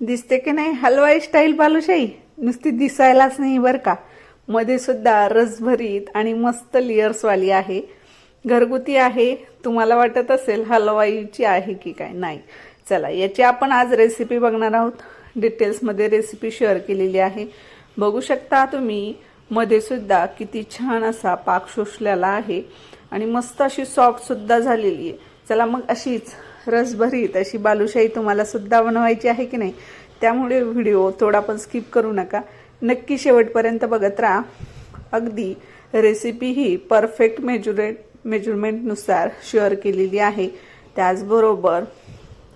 दिसते की नाही? हलवाई स्टाईल बालुशाही नुसती दिसायलाच नाही बरं का. मध्ये सुद्धा रसभरीत आणि मस्त लेयर्सवाली आहे. घरगुती आहे. तुम्हाला वाटत असेल हलवाईची आहे की काय? नाही. चला याची आपण आज रेसिपी बघणार आहोत. डिटेल्समध्ये रेसिपी शेअर केलेली आहे. बघू शकता तुम्ही मध्ये सुद्धा किती छान असा पाक शोषलेला आहे. आणि मस्त अशी सॉफ्ट सुद्धा झालेली आहे. चला मग अशीच रसभरीत अशी बालुशाही तुम्हाला सुद्धा बनवायची आहे की नाही त्यामुळे व्हिडिओ थोडा पण स्किप करू नका. नक्की शेवटपर्यंत बघत राहा. अगदी रेसिपी ही परफेक्ट मेजुरेट मेजरमेंटनुसार शेअर केलेली आहे. त्याचबरोबर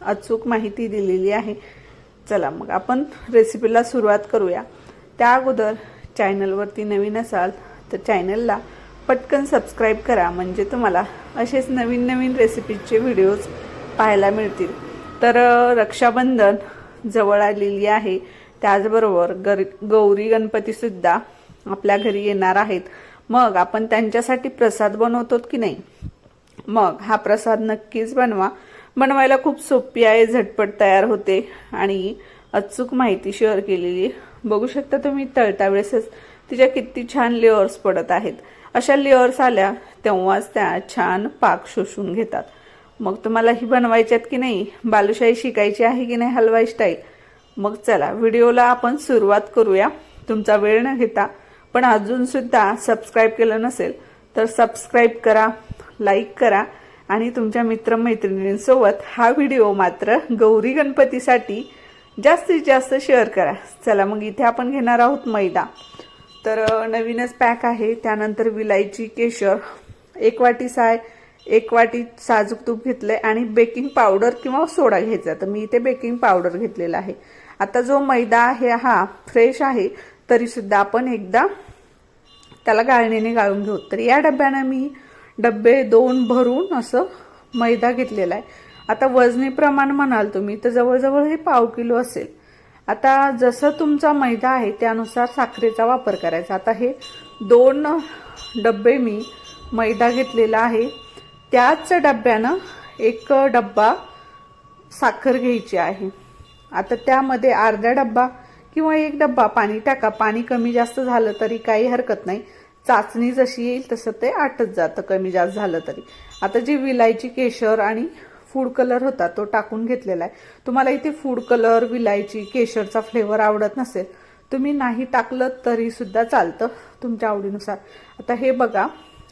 अचूक माहिती दिलेली आहे. चला मग आपण रेसिपीला सुरुवात करूया. त्या अगोदर चॅनलवरती नवीन असाल तर चॅनलला पटकन सबस्क्राईब करा. म्हणजे तुम्हाला असेच नवीन नवीन रेसिपीचे व्हिडिओज पाहायला मिळतील. तर रक्षाबंधन जवळ आलेली आहे. त्याचबरोबर गर गौरी गणपतीसुद्धा आपल्या घरी येणार आहेत. मग आपण त्यांच्यासाठी प्रसाद बनवतो की नाही? मग हा प्रसाद नक्कीच बनवा. बनवायला खूप सोपी आहे झटपट तयार होते. आणि अचूक माहिती शेअर केलेली बघू शकता तुम्ही तळता वेळेसच तिच्या किती छान लेअर्स पडत आहेत. अशा लेअर्स आल्या तेव्हाच त्या छान पाक शोषून घेतात. मग तुम्हाला ही बनवायच्यात की नाही? बालुशाही शिकायची आहे की नाही? हलवाई स्टाईल मग चला व्हिडिओला आपण सुरुवात करूया. तुमचा वेळ न घेता. पण अजून सुद्धा सबस्क्राईब केलं नसेल तर सबस्क्राईब करा लाईक करा आणि तुमच्या मित्रमैत्रिणींसोबत हा व्हिडिओ मात्र गौरी गणपतीसाठी जास्तीत जास्त शेअर करा. चला मग इथे आपण घेणार आहोत मैदा. तर नवीनच पॅक आहे. त्यानंतर विलायची केशर एक वाटी साय एक वाटी साजूक तूप घेतलं आहे आणि बेकिंग पावडर किंवा सोडा घ्यायचा. तर मी इथे बेकिंग पावडर घेतलेला आहे. आता जो मैदा आहे हा फ्रेश आहे तरीसुद्धा आपण एकदा त्याला गाळणीने गाळून घेऊ. तर या डब्यानं मी डब्बे दोन भरून असं मैदा घेतलेला आहे. आता वजनी प्रमाण म्हणाल तुम्ही तर जवळजवळ हे पाव किलो असेल. आता जसं तुमचा मैदा आहे त्यानुसार साखरेचा वापर करायचा. आता हे दोन डब्बे मी मैदा घेतलेला आहे. त्याच डब्यानं एक डब्बा साखर घ्यायची आहे. आता त्यामध्ये अर्धा डब्बा किंवा एक डब्बा पाणी टाका. पाणी कमी जास्त झालं तरी काही हरकत नाही. चाचणी जशी येईल तसं ते आटत जातं कमी जास्त झालं तरी. आता जी विलायची केशर आणि फूड कलर होता तो टाकून घेतलेला आहे. तुम्हाला इथे फूड कलर विलायची केशरचा फ्लेवर आवडत नसेल तुम्ही नाही टाकलं तरी सुद्धा चालतं तुमच्या आवडीनुसार. आता हे बघा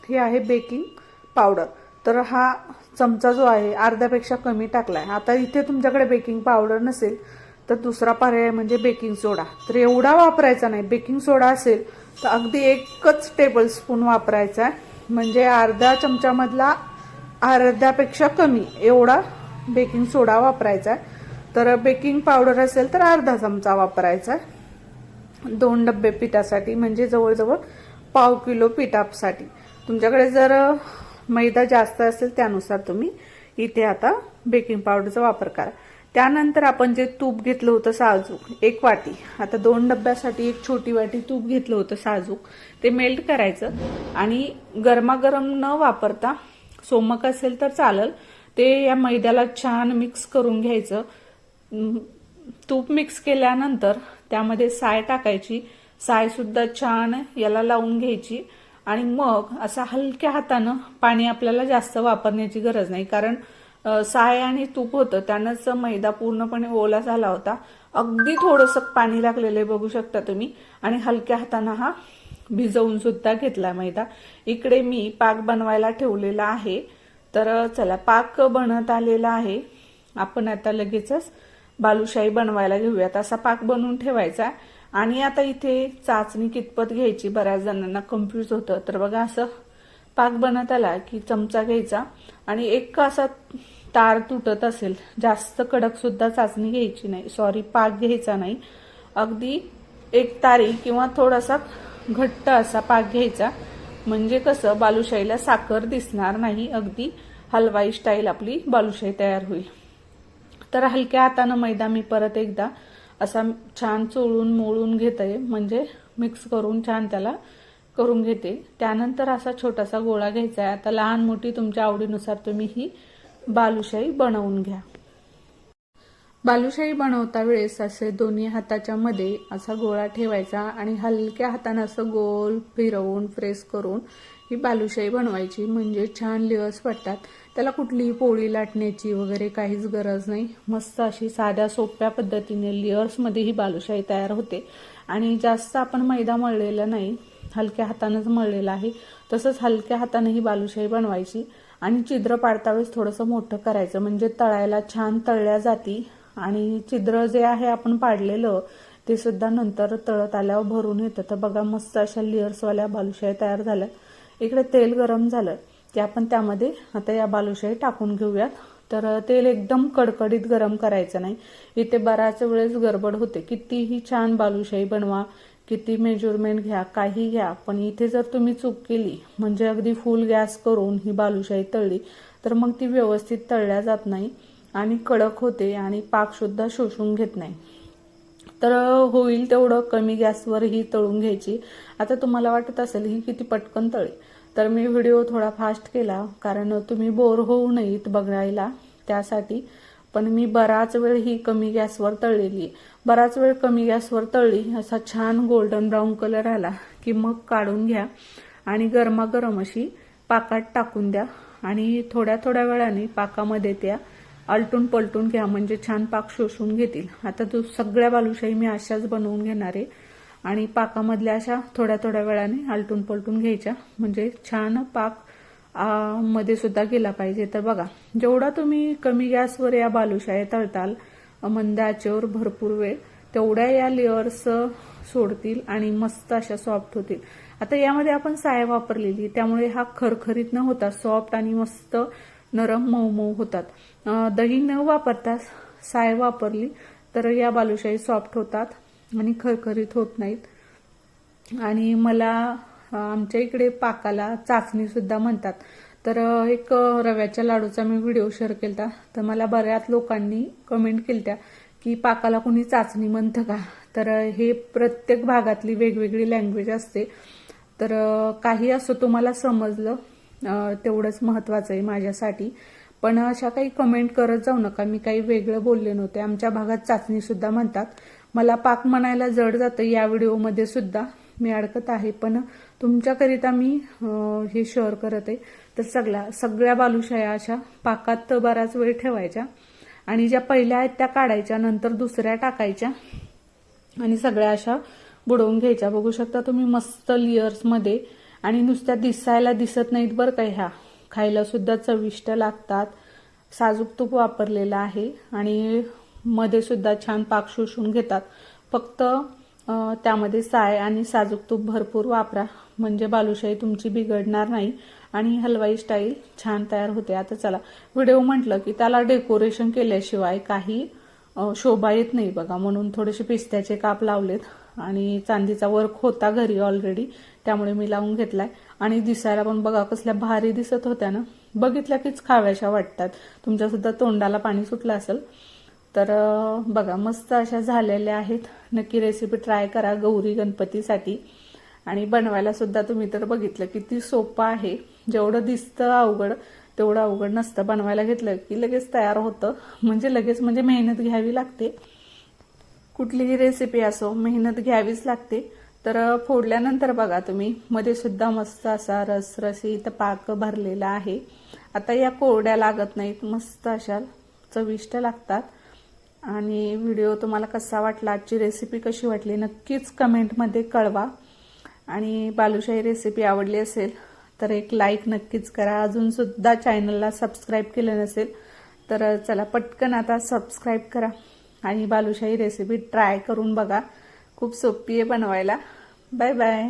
हे आहे बेकिंग पावडर. तर हा चमचा जो आहे अर्ध्यापेक्षा कमी टाकलाय. आता इथे तुमच्याकडे बेकिंग पावडर नसेल तर दुसरा पर्याय म्हणजे बेकिंग सोडा तर एवढा वापरायचा नाही. बेकिंग सोडा असेल तर अगदी एकच टेबल स्पून वापरायचा आहे. म्हणजे अर्ध्या चमच्यामधला अर्ध्यापेक्षा कमी एवढा बेकिंग सोडा वापरायचा आहे. तर बेकिंग पावडर असेल तर अर्धा चमचा वापरायचा आहे. दोन डब्बे पिठासाठी म्हणजे जवळजवळ पाव किलो पिठासाठी. तुमच्याकडे जर मैदा जास्त असेल त्यानुसार तुम्ही इथे आता बेकिंग पावडरचा वापर करा. त्यानंतर आपण जे तूप घेतलं होतं साजूक एक वाटी. आता दोन डब्यासाठी एक छोटी वाटी तूप घेतलं होतं साजूक. ते मेल्ट करायचं आणि गरमागरम न वापरता सोमक असेल तर चालेल. ते या मैद्याला छान मिक्स करून घ्यायचं. तूप मिक्स केल्यानंतर त्यामध्ये साय टाकायची. साय सुद्धा छान याला लावून घ्यायची. आणि मग असा हलक्या हातानं पाणी आपल्याला जास्त वापरण्याची गरज नाही. कारण साय आणि तूप होतं त्यानंच मैदा पूर्णपणे ओला झाला होता. अगदी थोडंसं पाणी लागलेलं आहे बघू शकता तुम्ही. आणि हलक्या हातानं हा भिजवून सुद्धा घेतला मैदा. इकडे मी पाक बनवायला ठेवलेला आहे. तर चला पाक बनत आलेला आहे. आपण आता लगेचच बालुशाही बनवायला घेऊयात. असा पाक बनवून ठेवायचा. आणि आता इथे चाचणी कितपत घ्यायची? बऱ्याच जणांना कन्फ्यूज होतं. तर बघा असं पाक बनत आला की चमचा घ्यायचा आणि एक असा तार तुटत असेल. जास्त कडक सुद्धा चाचणी घ्यायची नाही. सॉरी पाक घ्यायचा नाही. अगदी एक तारी किंवा थोडासा घट्ट असा पाक घ्यायचा. म्हणजे कसं बालुशाहीला साखर दिसणार नाही. अगदी हलवाई स्टाईल आपली बालुशाही तयार होईल. तर हलक्या हातानं मैदा मी परत एकदा असा छान चोळून मोळून घेते म्हणजे मिक्स करून छान त्याला करून घेते. त्यानंतर असा छोटासा गोळा घ्यायचा आहे. आता लहान मोठी तुमच्या आवडीनुसार तुम्ही ही बालुशाही बनवून घ्या. बालुशाही बनवता वेळेस असे दोन्ही हाताच्या मध्ये असा गोळा ठेवायचा आणि हलक्या हाताने असं गोल फिरवून प्रेस करून ही बालुशाही बनवायची. म्हणजे छान लेअर्स पडतात. त्याला कुठलीही पोळी लाटण्याची वगैरे काहीच गरज नाही. मस्त अशी साध्या सोप्या पद्धतीने लेअर्समध्ये ही बालुशाही तयार होते. आणि जास्त आपण मैदा मळलेला नाही हलक्या हातानंच मळलेला आहे. तसंच हलक्या हाताने ही बालुशाही बनवायची. आणि छिद्र पाडता वेळेस थोडंसं मोठं करायचं. म्हणजे तळायला छान तळल्या जाती. आणि छिद्र जे आहे आपण पाडलेलं ते सुद्धा नंतर तळत आल्यावर भरून येतं. तर बघा मस्त अशा लेअर्सवाल्या बालुशाही तयार झाल्या. इकडे तेल गरम झालं. की आपण त्यामध्ये आता या बालुशाही टाकून घेऊयात. तर तेल एकदम कडकडीत गरम करायचं नाही. इथे बराच वेळेस गडबड होते. कितीही छान बालुशाही बनवा किती मेजरमेंट घ्या काही घ्या पण इथे जर तुम्ही चूक केली म्हणजे अगदी फुल गॅस करून ही बालुशाही तळली तर मग ती व्यवस्थित तळल्या जात नाही आणि कडक होते आणि पाकसुद्धा शोषून घेत नाही. तर होईल तेवढं कमी गॅसवर ही तळून घ्यायची. आता तुम्हाला वाटत असेल ही किती पटकन तळी तर मी व्हिडिओ थोडा फास्ट केला कारण तुम्ही बोर होऊ नयेत बघायला त्यासाठी. पण मी बराच वेळ ही कमी गॅसवर तळलेली बराच वेळ कमी गॅसवर तळली असा छान गोल्डन ब्राऊन कलर आला की मग काढून घ्या आणि गरमागरम अशी पाकात टाकून द्या आणि थोड्या थोड्या वेळाने पाकामध्ये त्या आलटून पलटून घ्या म्हणजे छान पाक शोषून घेतील. आता तू सगळ्या बालुशाही मी अशाच बनवून घेणार आहे. आणि पाकामधल्या अशा थोड्या थोड्या वेळाने आलटून पलटून घ्यायच्या. म्हणजे छान पाकमध्ये सुद्धा गेला पाहिजे. तर बघा जेवढा तुम्ही कमी गॅसवर या बालुशाही तळताल मंद आचेवर भरपूर वेळ तेवढ्या या लेअर्स सोडतील आणि मस्त अशा सॉफ्ट होतील. आता यामध्ये आपण साय वापरलेली त्यामुळे हा खरखरीत न होता सॉफ्ट आणि मस्त नरम मऊ मऊ होतात दही न वापरता साय वापरली तर या बालुशाही सॉफ्ट होतात. आणि खरखरीत होत नाहीत. आणि मला आमच्या इकडे पाकाला चाचणी सुद्धा म्हणतात. तर एक रव्याच्या लाडूचा मी व्हिडिओ शेअर केला तर मला बऱ्याच लोकांनी कमेंट केल्या की पाकाला कोणी चाचणी म्हणतं का? तर हे प्रत्येक भागातली वेगवेगळी लँग्वेज असते. तर काही असं तुम्हाला समजलं तेवढंच महत्वाचं आहे माझ्यासाठी. पण अशा काही कमेंट करत जाऊ नका. मी काही वेगळं बोलले नव्हते. आमच्या भागात चाचणी सुद्धा म्हणतात. मला पाक म्हणायला जड जातं या व्हिडिओमध्ये सुद्धा. मी अडकत आहे पण तुमच्याकरिता मी हे शेअर करत आहे. तर सगळ्या सगळ्या बालुशाया अशा पाकात बराच वेळ ठेवायच्या आणि ज्या पहिल्या आहेत त्या काढायच्या नंतर दुसऱ्या टाकायच्या आणि सगळ्या अशा बुडवून घ्यायच्या. बघू शकता तुम्ही मस्त लिअर्समध्ये आणि नुसत्या दिसायला दिसत नाहीत बरं का ह्या. खायला सुद्धा चविष्ट लागतात. साजूक तूप वापरलेलं आहे आणि मध्ये सुद्धा छान पाक शोषून घेतात. फक्त त्यामध्ये साय आणि साजूक तूप भरपूर वापरा. म्हणजे बालुशाही तुमची बिघडणार नाही आणि हलवाई स्टाईल छान तयार होते. आता चला व्हिडिओ म्हटलं की त्याला डेकोरेशन केल्याशिवाय काही शोभा येत नाही बघा. म्हणून थोडेसे पिस्त्याचे काप लावलेत आणि चांदीचा वर्क होता घरी ऑलरेडी त्यामुळे मी लावून घेतलाय. आणि दिसायला पण बघा कसल्या भारी दिसत होत्या ना. बघितल्या कीच खाव्याशा वाटतात. तुमच्या सुद्धा तोंडाला पाणी सुटलं असेल. तर बघा मस्त अशा झालेल्या आहेत. नक्की रेसिपी ट्राय करा गौरी गणपतीसाठी. आणि बनवायला सुद्धा तुम्ही तर बघितलं किती सोपं आहे. जेवढं दिसतं अवघड तेवढं अवघड नसतं. बनवायला घेतलं की लगेच तयार होतं. म्हणजे लगेच म्हणजे मेहनत घ्यावी लागते. कुठलीही रेसिपी असो मेहनत घ्यावीच लागते. तर फोडल्यानंतर बघा तुम्ही मध्ये सुद्धा मस्त असा रसरसीत पाक भरलेला आहे. आता या कोरड्या लागत नाहीत. मस्त अशा चविष्ट लागतात. आणि व्हिडिओ तुम्हाला कसा वाटला आजची रेसिपी कशी वाटली नक्कीच कमेंटमध्ये कळवा. आणि बालुशाही रेसिपी आवडली असेल तर एक लाईक नक्कीच करा. अजूनसुद्धा चॅनलला सबस्क्राईब केलं नसेल तर चला पटकन आता सबस्क्राईब करा. आणि बालुशाही रेसिपी ट्राय करून बघा. खूप सोपी आहे बनवायला. Bye bye